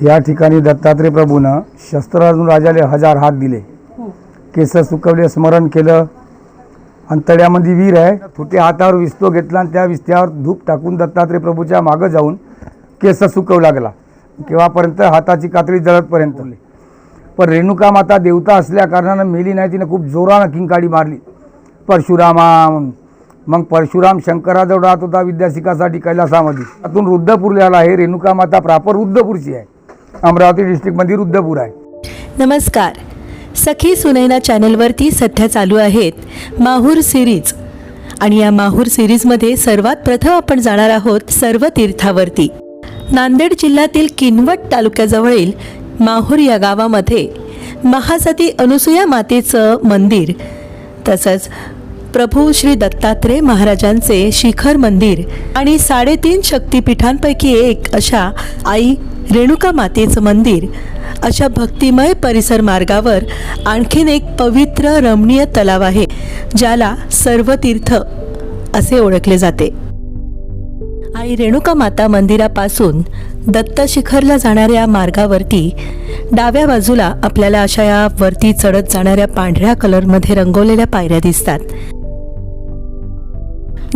या ठिकाणी दत्तात्रय प्रभूनं शस्त्रार्जुन राजाले हजार हात दिले. केस सुकवले स्मरण केलं. आणि तळ्यामध्ये वीर आहे. थोट्या हातावर विस्तो घेतला आणि त्या विस्त्यावर धूप टाकून दत्तात्रय प्रभूच्या मागं जाऊन केस सुकवू लागला. केव्हापर्यंत? हाताची कातडी जळतपर्यंत. पण रेणुका माता देवता असल्या कारणानं मेली नाही तिनं खूप जोरानं किंकाडी मारली. परशुरामा. मग परशुराम शंकराजवळ राहत होता विद्यासिकासाठी कैलासामध्ये. त्यातून रुद्रपूरला आला आहे. रेणुका माता प्रॉपर रुद्रपूरची आहे. अमरावती डिस्ट्रिक्टमध्ये रुद्रपूर आहे. नमस्कार. सखी सुनैना चॅनलवरती सध्या चालू आहेत माहूर सिरीज आणि या माहूर सिरीजमध्ये सर्वात प्रथम आपण जाणार आहोत सर्व तीर्थावरती. नांदेड जिल्ह्यातील किनवट तालुक्याजवळील माहूर या गावामध्ये महासती अनुसूया मातेचं मंदिर तसंच प्रभू श्री दत्तात्रय महाराजांचे शिखर मंदिर आणि साडेतीन शक्तिपीठांपैकी एक अशा आई रेणुका मातेचं मंदिर अशा भक्तिमय परिसर मार्गावर आणखीन एक पवित्र रमणीय तलाव आहे ज्याला सर्व तीर्थ असे ओळखले जाते. आई रेणुका माता मंदिरापासून दत्त शिखरला जाणाऱ्या मार्गावरती डाव्या बाजूला आपल्याला अशा या वरती चढत जाणाऱ्या पांढऱ्या कलरमध्ये रंगवलेल्या पायऱ्या दिसतात.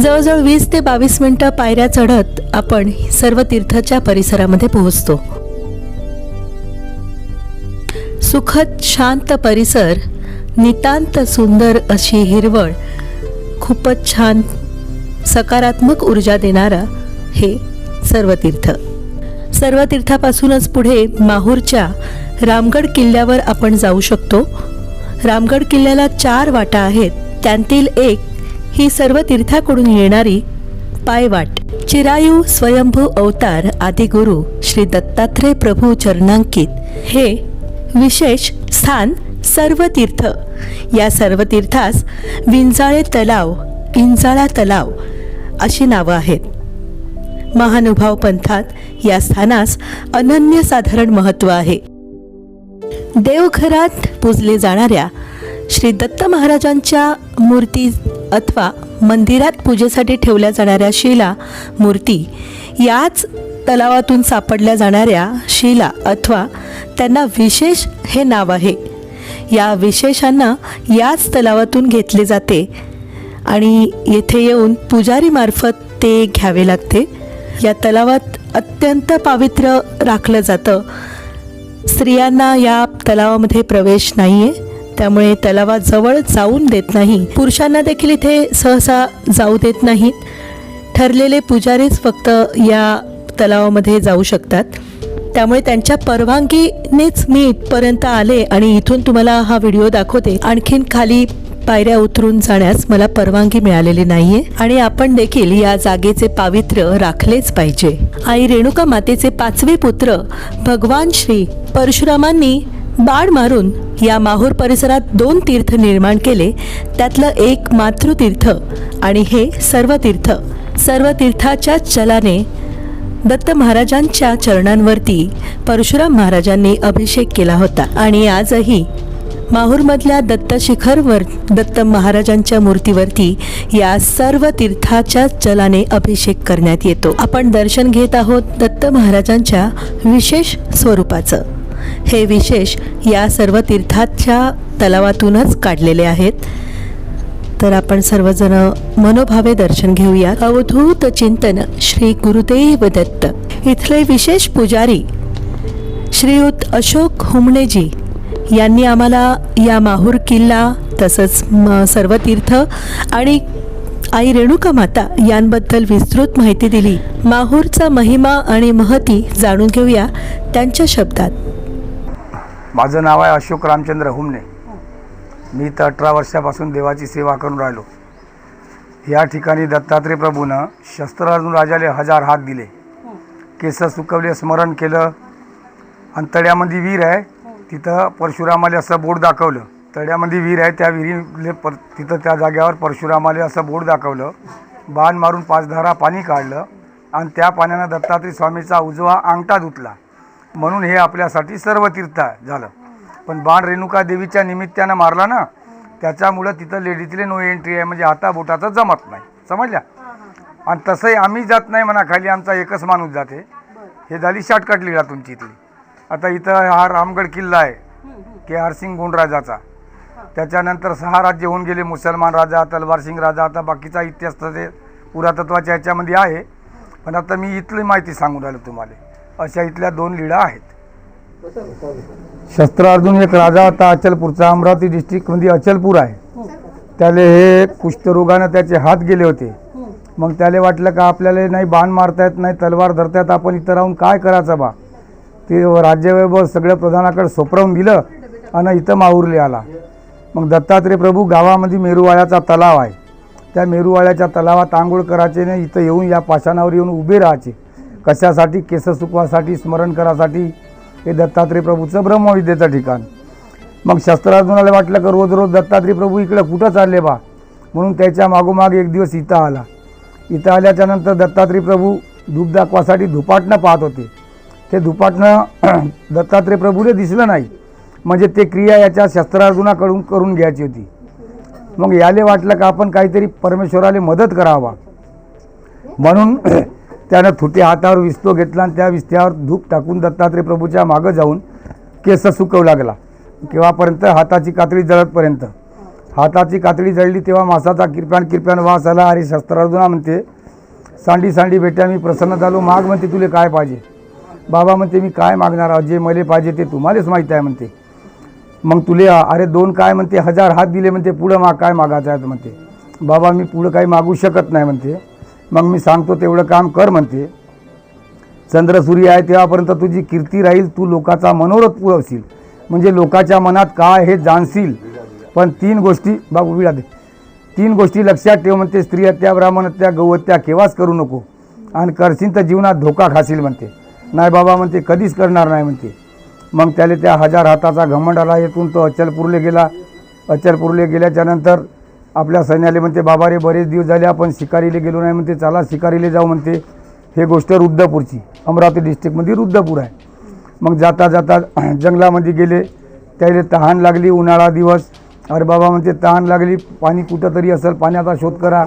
जवळजवळ वीस ते बावीस मिनिटं पायऱ्या चढत आपण सर्व तीर्थाच्या परिसरामध्ये पोहोचतो. सुखद शांत परिसर नितांत सुंदर अशी हिरवळ खूपच छान सकारात्मक ऊर्जा देणारा हे सर्व तीर्थ. सर्व तीर्थापासूनच पुढे माहूरच्या रामगड किल्ल्यावर आपण जाऊ शकतो. रामगड किल्ल्याला चार वाटा आहेत त्यांतील एक ही सर्व तीर्थाकडून येणारी पायवाट चिरायू स्वयंभू अवतार आदिगुरु श्री दत्तात्रय प्रभू चरणांकित. हे विशेष स्थान सर्व तीर्थ. या सर्व तीर्थास विंजाळे तलाव इंजाळा तलाव अशी नावं आहेत. महानुभाव पंथात या स्थानास अनन्यसाधारण महत्त्व आहे. देवघरात पूजले जाणाऱ्या श्री दत्त महाराजांच्या मूर्ती अथवा मंदिरात पूजेसाठी ठेवल्या जाणाऱ्या शिला मूर्ती याच तलावातून सापडल्या जाणाऱ्या शिला अथवा त्यांना विशेष हे नाव आहे. या विशेषांना याच तलावातून घेतले जाते आणि येथे येऊन पुजारीमार्फत ते घ्यावे लागते. या तलावात अत्यंत पावित्र्य राखलं जातं. स्त्रियांना या तलावामध्ये प्रवेश नाही आहे त्यामुळे तलावाजवळ जाऊन देत नाही. पुरुषांना देखील इथे सहसा जाऊ देत नाहीत. ठरलेले पुजारीच फक्त या तलावामध्ये जाऊ शकतात. त्यामुळे त्यांच्या परवानगीनेच मी इथपर्यंत आले आणि इथून तुम्हाला हा व्हिडिओ दाखवते. आणखीन खाली पायऱ्या उतरून जाण्यास मला परवानगी मिळालेली नाहीये आणि आपण देखील या जागेचे पावित्र्य राखलेच पाहिजे. आई रेणुका मातेचे पाचवे पुत्र भगवान श्री परशुरामांनी बाण मारून या माहूर परिसरात दोन तीर्थ निर्माण केले. त्यातलं एक मातृतीर्थ आणि हे सर्व तीर्थ सर्व तीर्थाच्या चलाने दत्त महाराजांच्या चरणांवरती परशुराम महाराजांनी अभिषेक केला होता. आणि आजही माहूरमधल्या दत्त शिखरवर दत्त महाराजांच्या मूर्तीवरती या सर्व तीर्थाच्या जलाने अभिषेक करण्यात येतो. आपण दर्शन घेत आहोत दत्त महाराजांच्या विशेष स्वरूपाचं. हे विशेष या सर्व तीर्थाच्या तलावातूनच काढलेले आहेत. तर आपण सर्वजण मनोभावे दर्शन घेऊया अवधूत चिंतन श्री गुरुदेव दत्त. इथले विशेष पुजारी श्रीयुत अशोक हुमणेजी यांनी आम्हाला या माहूर किल्ला तसंच म सर्व तीर्थ आणि आई रेणुका माता यांबद्दल विस्तृत माहिती दिली. माहूरचा महिमा आणि महती जाणून घेऊया त्यांच्या शब्दात. माझं नाव आहे अशोक रामचंद्र हुमने मी तर अठरा वर्षापासून देवाची सेवा करून राहिलो. या ठिकाणी दत्तात्रय प्रभूनं शस्त्रार्जुन राजाले हजार हात दिले. केस सुकवले स्मरण केलं. आणि तळ्यामध्ये वीर आहे. तिथं परशुरामाले असं बोर्ड दाखवलं. तळ्यामध्ये वीर आहे. त्या विहिरीले पर तिथं त्या जाग्यावर परशुरामाले असं बोर्ड दाखवलं. बाण मारून पाच धारा पाणी काढलं. आणि त्या पाण्यानं दत्तात्रय स्वामीचा उजवा अंगठा धुतला. म्हणून हे आपल्यासाठी सर्व तीर्थ आहे झालं. पण बाण रेणुका देवीच्या निमित्तानं मारला ना त्याच्यामुळं तिथं लेडीजले नो एंट्री आहे म्हणजे आता बोटाचं जमत नाही. समजल्या? आणि तसंही आम्ही जात नाही म्हणा खाली आमचा एकच माणूस जाते. हे झाली शॉर्टकट लिहिला तुमची इथली. आता इथं हा रामगड किल्ला आहे के आर सिंग गुंडराजाचा त्याच्यानंतर सहा राज्य होऊन गेले मुसलमान राजा तलवार सिंग राजा आता बाकीचा इतिहास तर ते पुरातत्वाच्या ह्याच्यामध्ये आहे. पण आता मी इथली माहिती सांगून राहिलो तुम्हाला. अशा इथल्या दोन लीळा आहेत. शस्त्रार्जुन एक राजा होता अचलपूरचा. अमरावती डिस्ट्रिक्टमध्ये अचलपूर आहे. त्याले हे कुष्ठरोगानं त्याचे हात गेले होते. मग त्याला वाटलं का आपल्याला नाही बाण मारतायत नाही तलवार धरता येत आपण इथं राहून काय करायचं बा? ते राज्यवैभव सगळ्या प्रधानाकडे सोपरवून दिलं आणि इथं माहुरले आला. मग दत्तात्रय प्रभू गावामध्ये मेरुवाळ्याचा तलाव आहे. त्या मेरुवाळ्याच्या तलावात आंघोळ करायचे नाही इथं येऊन या पाषाणावर येऊन उभे राहायचे. कशासाठी केस सुकवासाठी स्मरण करासाठी हे दत्तात्रय प्रभूचं ब्रह्मविद्येचं ठिकाण. मग शस्त्रार्जुनाला वाटलं का रोज रोज दत्तात्रय प्रभू इकडे कुठं चालले बा? म्हणून त्याच्या मागोमाग एक दिवस इथं आला. इथं आल्याच्यानंतर दत्तात्रय प्रभू धूप दाखवासाठी धुपाटणं पाहत होते. ते धुपाटणं दत्तात्रय प्रभूला दिसलं नाही. म्हणजे ते क्रिया याच्या शस्त्रार्जुनाकडून करून घ्यायची होती. मग याले वाटलं का आपण काहीतरी परमेश्वराला मदत करावा. म्हणून त्यानं थुटे हातावर विस्तो घेतला आणि त्या विस्त्यावर धूप टाकून दत्तात्रय प्रभूच्या मागं जाऊन केस सुकवू लागला. केव्हापर्यंत? हाताची कातडी जळतपर्यंत. हाताची कातडी जळली तेव्हा मासाचा किरप्यान किरप्यान वास आला. अरे शस्त्रार्जुना म्हणते सांडी सांडी बेट्या मी प्रसन्न झालो. माग म्हणते तुले काय पाहिजे? बाबा म्हणते मी काय मागणार आहोत जे मले पाहिजे ते तुम्हालाच माहीत आहे म्हणते. मग तुले अरे दोन काय म्हणते? हजार हात दिले म्हणते पुढं माग काय मागायचं आहे म्हणते. बाबा मी पुढं काही मागू शकत नाही म्हणते. मग मी सांगतो तेवढं काम कर म्हणते. चंद्र सूर्य आहे तेव्हापर्यंत तुझी कीर्ती राहील तू लोकाचा मनोरथ पुरवशील. म्हणजे लोकाच्या मनात काय हे जाणशील. पण तीन गोष्टी बाबू विळा दे. तीन गोष्टी लक्षात ठेव म्हणते स्त्री हत्या ब्राह्मण हत्या गौहत्या केव्हाच करू नको. आणि करशील तर जीवनात धोका खाशील म्हणते. नाही बाबा म्हणते कधीच करणार नाही म्हणते. मग त्याला त्या हजार हाताचा घमंड आला येथून तो अचलपूरले गेला. अचलपूरले गेल्याच्यानंतर आपल्या सैन्याला म्हणते बाबा रे बरेच दिवस झाले आपण शिकारीला गेलो नाही. म्हणते चला शिकारीला जाऊ म्हणते. हे गोष्ट रुद्रपूरची अमरावती डिस्ट्रिक्टमध्ये रुद्रपूर आहे. मग जाता जाता जंगलामध्ये गेले. त्याला तहान लागली उन्हाळा दिवस. अरे बाबा म्हणते तहान लागली. पाणी कुठं तरी असेल पाण्याचा शोध करा.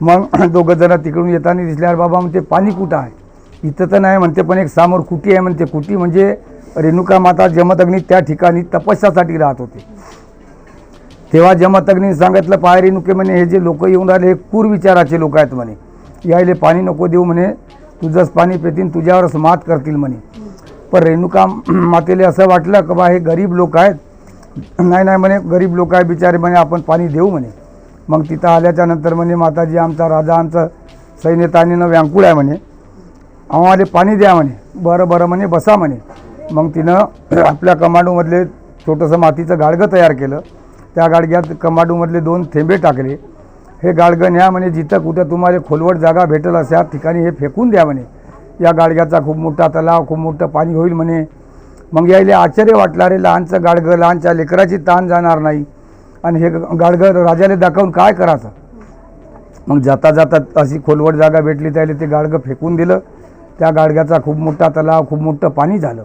मग दोघं जरा तिकडून येताना दिसले. अरे बाबा म्हणते पाणी कुठं आहे? इथं तर नाही म्हणते पण एक समोर कुटी आहे म्हणते. कुटी म्हणजे रेणुका माता जमदग्नी त्या ठिकाणी तपस्यासाठी राहत होते. तेव्हा जमदग्नी सांगितलं पाय रेणुके म्हणे हे जे लोक येऊन राहिले हे कूर विचाराचे लोक आहेत म्हणे. यायले पाणी नको देऊ म्हणे तुझंच पाणी पेतील तुझ्यावरच मात करतील म्हणे. पण रेणुका मातेले असं वाटलं का बा हे गरीब लोक आहेत. नाही नाही म्हणे गरीब लोक आहे बिचारे म्हणे आपण पाणी देऊ म्हणे. मग तिथं आल्याच्यानंतर म्हणे माताजी आमचा राजा आमचा सैन्यतानीनं व्यांकुळ आहे म्हणे. आम्हाला पाणी द्या म्हणे. बरं बरं म्हणे बसा म्हणे. मग तिनं आपल्या कमांडोमधले छोटंसं मातीचं गाडगं तयार केलं. त्या गाडग्यात कमाडूमधले दोन थेंबे टाकले. हे गाडगं न्या म्हणे जिथं कुठं तुम्हाला खोलवट जागा भेटेल अशा ठिकाणी हे फेकून द्या म्हणे. या गाडग्याचा खूप मोठा तलाव खूप मोठं पाणी होईल म्हणे. मग यायला आश्चर्य वाटलं रे लहानचं गाडगं लहानच्या लेकराची ताण जाणार नाही. आणि हे गाडगं राजाला दाखवून काय करायचं? मग जाता जाता अशी खोलवट जागा भेटली त्याला ते गाडगं फेकून दिलं. त्या गाडग्याचा खूप मोठा तलाव खूप मोठं पाणी झालं.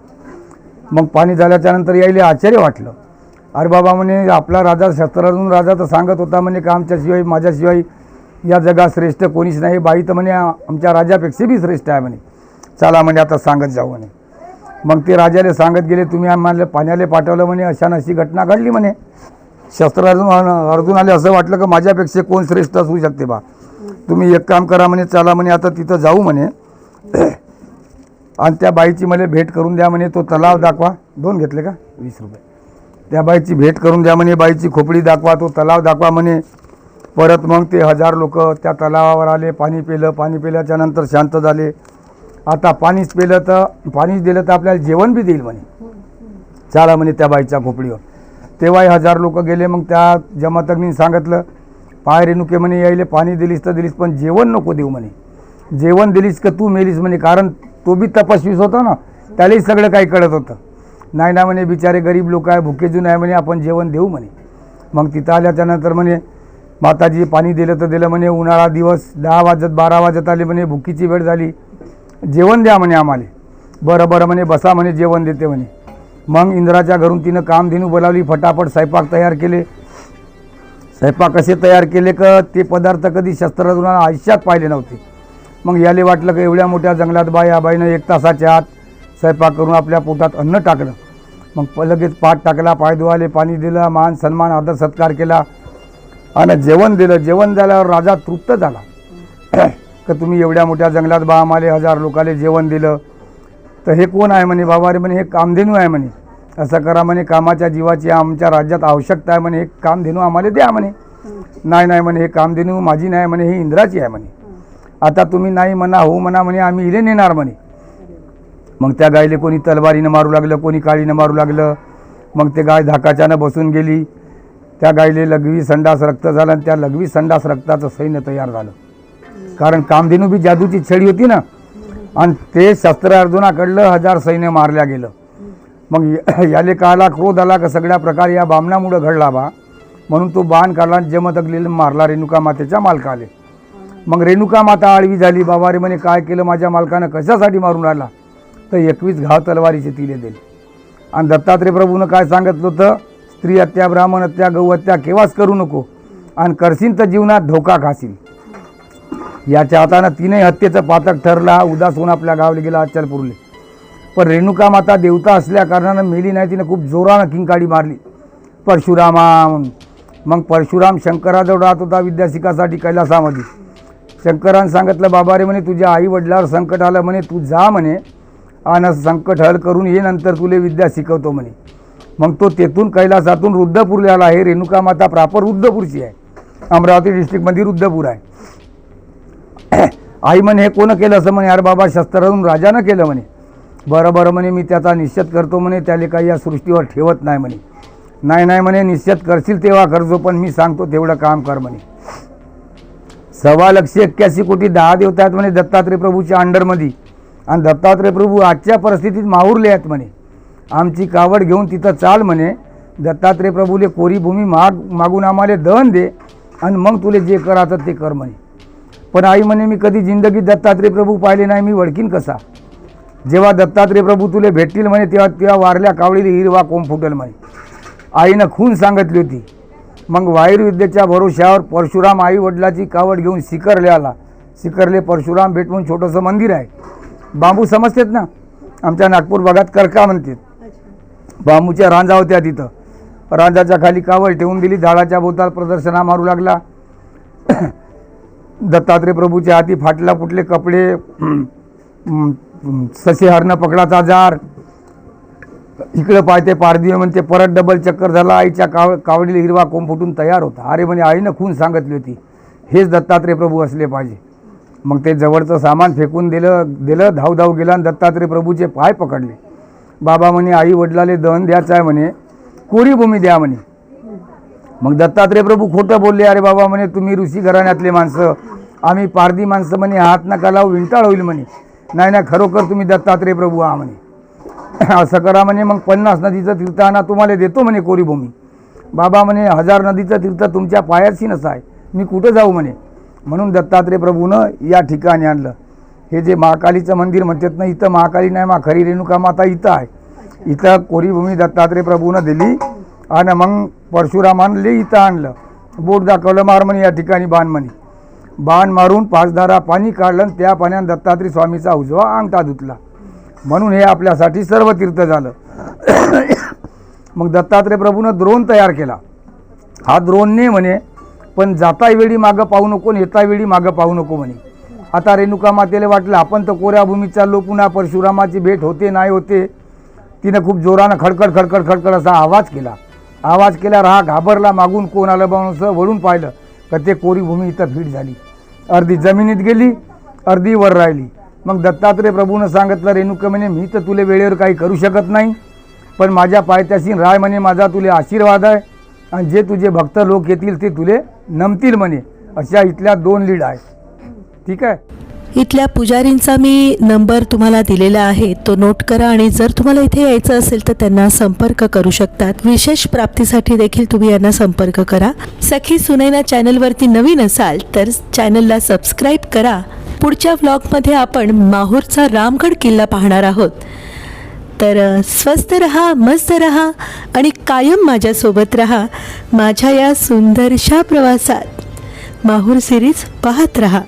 मग पाणी झाल्याच्यानंतर यायले आश्चर्य वाटलं. अरे बाबा म्हणे आपला राजा शस्त्राजून राजा तर सांगत होता म्हणे का आमच्याशिवाय माझ्याशिवाय या जगात श्रेष्ठ कोणीच नाही. बाई तर म्हणे आमच्या राजापेक्षा बी श्रेष्ठ आहे म्हणे. चला म्हणे आता सांगत जाऊ म्हणे. मग ते राजाला सांगत गेले तुम्ही आम्हाला पाण्याला पाठवलं म्हणे अशा अशी घटना घडली म्हणे. शस्त्रार्जुन आले असं वाटलं की माझ्यापेक्षा कोण श्रेष्ठ असू शकते बा. तुम्ही एक काम करा म्हणे चला म्हणे आता तिथं जाऊ म्हणे. आणि त्या बाईची मला भेट करून द्या म्हणे तो तलाव दाखवा. दोन घेतले का? वीस रुपये. त्या बाईची भेट करून द्या म्हणे बाईची खोपडी दाखवा तो तलाव दाखवा म्हणे. परत मग ते हजार लोक त्या तलावावर आले पाणी पिलं पाणी पिल्याच्या नंतर शांत झाले. आता पाणीच पिलं तर पाणीच दिलं तर आपल्याला जेवण बी देईल म्हणे. चाला म्हणे त्या बाईच्या खोपडीवर. तेव्हाही हजार लोक गेले मग त्या जमातकनी सांगितलं पाय रेणुके म्हणे यायले पाणी दिलीस तर दिलीस पण जेवण नको देऊ म्हणे. जेवण दिलीस का तू मेलीस म्हणे कारण तो बी तपस्वीस होता ना त्यालाही सगळं काही कळत होतं. नाही ना म्हणे बिचारे गरीब लोक आहे भुकेजून आहे म्हणे आपण जेवण देऊ म्हणे. मग तिथं आल्याच्यानंतर म्हणे माताजी पाणी दिलं तर दिलं म्हणे उन्हाळा दिवस दहा वाजत बारा वाजत आले म्हणे भुकीची वेळ झाली. जेवण द्या म्हणे आम्हाला. बरं बरं म्हणे बसा म्हणे जेवण देते म्हणे. मग इंद्राच्या घरून तिनं कामधेनू बोलावली फटाफट स्वयंपाक तयार केले. स्वयंपाक कसे तयार केले का ते पदार्थ कधी शस्त्रार्जुनाला आयुष्यात पाहिले नव्हते. मग याले वाटलं का एवढ्या मोठ्या जंगलात बाई या बाईनं एक तासाच्या आत स्वयंपाक करून आपल्या पोटात अन्न टाकलं. मग प- लगेच पाठ टाकला पाय धुवाले पाणी दिलं मान सन्मान आदर सत्कार केला. आणि जेवण दिलं. जेवण झाल्यावर राजा तृप्त झाला. का तुम्ही एवढ्या मोठ्या जंगलात बा आम्हाला हजार लोकाले जेवण दिलं. तर हे कोण आहे म्हणे? बाबा रे म्हणे हे कामधेनू आहे म्हणे. असं करा म्हणे कामाच्या जीवाची आमच्या राज्यात आवश्यकता आहे म्हणे. हे कामधेनू आम्हाला द्या म्हणे. नाही नाही म्हणे हे कामधेनू माझी नाही म्हणे ही इंद्राची आहे म्हणे. आता तुम्ही नाही म्हणा हो म्हणा म्हणे आम्ही इले नेणार म्हणे. मग त्या गायीला कोणी तलवारीनं मारू लागलं कोणी काळीनं मारू लागलं. मग ते गाय धाकाच्यानं बसून गेली. त्या गायीला लघवी संडास रक्त झालं आणि त्या लघवी संडास रक्ताचं सैन्य तयार झालं. कारण कामधेनू बी जादूची छडी होती ना. आणि ते शस्त्र अर्जुनाकडलं हजार सैन्य मारल्या गेलं. मग याले काला क्रोध आला का सगळ्या प्रकार या बामणामुळं घडला बा. म्हणून तो बाण काढला आणि जमदगलीला मारला रेणुका मातेच्या मालकाले. मग रेणुका माता आळवी झाली. बाबा रे म्हणे काय केलं माझ्या मालकानं? कशासाठी मारून राहिला तर एकवीस घाव तलवारीचे तिले दिले. आणि दत्तात्रय प्रभूनं काय सांगितलं होतं? स्त्री हत्या ब्राह्मण हत्या गौ हत्या केव्हाच करू नको. आणि करशील तर जीवनात धोका खासील याच्या हातानं तिनही हत्येचं पातक ठरला. हा उदास होऊन आपल्या गावले गेला अचलपूरले. पण रेणुका माता देवता असल्या कारणानं मेली नाही. तिनं खूप जोरानं किंकाडी मारली. परशुरामा मग परशुराम शंकराजवळ राहत होता विद्याशिकासाठी कैलासामध्ये. शंकरानं सांगितलं बाबा रे म्हणे तुझ्या आई वडिलावर संकट आलं म्हणे तू जा म्हणे आणि संकट हल करून ये नंतर तुले विद्या शिकवतो म्हणे. मग तो तेथून कैलासातून रुद्धपूरला आला आहे. रेणुका माता प्रापर रुद्धपूरची आहे. अमरावती डिस्ट्रिक्टमध्ये रुद्धपूर आहे. आई म्हणे हे कोण केलं असं? म्हणे अरे बाबा शस्त्रावरून राजानं केलं म्हणे. बरं बरं म्हणे मी त्याचा निश्चित करतो म्हणे त्याला काही या सृष्टीवर ठेवत नाही म्हणे. नाही नाही म्हणे निश्चित करशील तेव्हा करजो पण मी सांगतो तेवढं काम कर म्हणे. सव्वा लक्ष एक्क्याऐंशी कोटी दहा देवता आहेत म्हणे दत्तात्रय प्रभूच्या अंडरमध्ये आणि दत्तात्रय प्रभू आजच्या परिस्थितीत माहुरले आहेत म्हणे. आमची कावड घेऊन तिथं चाल म्हणे. दत्तात्रय प्रभूले कोरी भूमी माग मागून आम्हाला दहन दे आणि मग तुले जे करायचं ते कर म्हणे. पण आई म्हणे मी कधी जिंदगीत दत्तात्रय प्रभू पाहिले नाही मी वडकीन कसा? जेव्हा दत्तात्रय प्रभू तुले भेटतील म्हणे तेव्हा तेव्हा वारल्या कावडीला हिरवा कोंब फुटल म्हणे. आईनं खून सांगितली होती. मग वायुर्विद्येच्या भरोश्यावर परशुराम आई वडिलाची कावड घेऊन शिखरले आला. शिखरले परशुराम भेटवून छोटंसं मंदिर आहे. बांबू समजतात ना? आमच्या नागपूर भागात करका म्हणतात. बांबूच्या रांजा होत्या तिथं. रांजाच्या खाली कावळ ठेवून दिली झाडाच्या भोवताल प्रदर्शना मारू लागला. दत्तात्रय प्रभूच्या हाती फाटला फुटले कपडे हम्म, ससे हरणं पकडाचा जार. इकडं पाहते पारदिवे म्हणते परत डबल चक्कर झाला आईच्या काव कावडीला हिरवा कोंब फुटून तयार होता. अरे म्हणे आईनं खून सांगितली होती. हेच दत्तात्रय प्रभू असले पाहिजे. मग ते जवळचं सामान फेकून दिलं दिलं धाव धाव गेला आणि दत्तात्रय प्रभूचे पाय पकडले. बाबा म्हणे आई वडिलाले दहन द्यायचं आहे म्हणे कोरी भूमी द्या म्हणे. मग दत्तात्रय प्रभू खोटं बोलले अरे बाबा म्हणे तुम्ही ऋषी घराण्यातले माणसं आम्ही पारधी माणसं म्हणे हात नका लावू विंटाळ होईल म्हणे. नाही नाही खरोखर तुम्ही दत्तात्रय प्रभू आहा म्हणे. असं करा म्हणे मग पन्नास नदीचं तीर्थ आणा तुम्हाला देतो म्हणे कोरी भूमी. बाबा म्हणे हजार नदीचं तीर्थ तुमच्या पायाशी नसा आहे मी कुठं जाऊ म्हणे? म्हणून दत्तात्रय प्रभूनं या ठिकाणी आणलं. हे जे महाकालीचं मंदिर म्हणतात ना इथं महाकाली नाही मा खरी रेणुका माता इथं आहे. इथं कोरी भूमी दत्तात्रय प्रभूनं दिली आणि मग परशुरामानले इथं आणलं. बोट दाखवलं मार म्हणे या ठिकाणी बाण म्हणे बाण मारून पाचधारा पाणी काढलं आणि त्या पाण्यानं दत्तात्रय स्वामीचा उजवा अंगठा धुतला. म्हणून हे आपल्यासाठी सर्व तीर्थ झालं. मग दत्तात्रय प्रभूनं द्रोण तयार केला. हा द्रोणने म्हणे पण जातावेळी मागं पाहू नको येतावेळी वेळी मागं पाहू नको म्हणे. आता रेणुका मातेला वाटलं आपण तर कोऱ्या भूमीत चाललो पुन्हा परशुरामाची भेट होते नाही होते. तिनं खूप जोरानं खडखड खडखड खडखड असा आवाज केला. आवाज केला राहा घाबरला मागून कोण आलं म्हणून असं वळून पाहिलं. तर ते कोरी भूमी इथं फिट झाली. अर्धी जमिनीत गेली अर्धी वर राहिली. मग दत्तात्रय प्रभूनं सांगितलं रेणुका म्हणे मी तर तुले वेळेवर काही करू शकत नाही पण माझ्या पायथ्याशी राय म्हणे माझा तुले आशीर्वाद आहे. आणि जे तुझे भक्त लोक येतील ते तुले नमतील म्हणे. अशा इथल्या दोन लीड आहेत. ठीक आहे? इथल्या पुजारींचा मी नंबर तुम्हाला दिलेला आहे. तो नोट करा आणि जर तुम्हाला इथे यायचं असेल तर त्यांना संपर्क करू शकतात. विशेष प्राप्तीसाठी देखील तुम्ही यांना संपर्क करा. सखी सुनैना चॅनलवरती नवीन असाल तर चॅनलला सबस्क्राईब करा. पुढच्या व्लॉगमध्ये आपण माहूरचा रामगड किल्ला पाहणार आहोत. तर स्वस्त रहा मस्त रहा आणि कायम माझ्यासोबत रहा. माझ्या या सुंदरशा प्रवासात माहूर सिरीज पाहत रहा.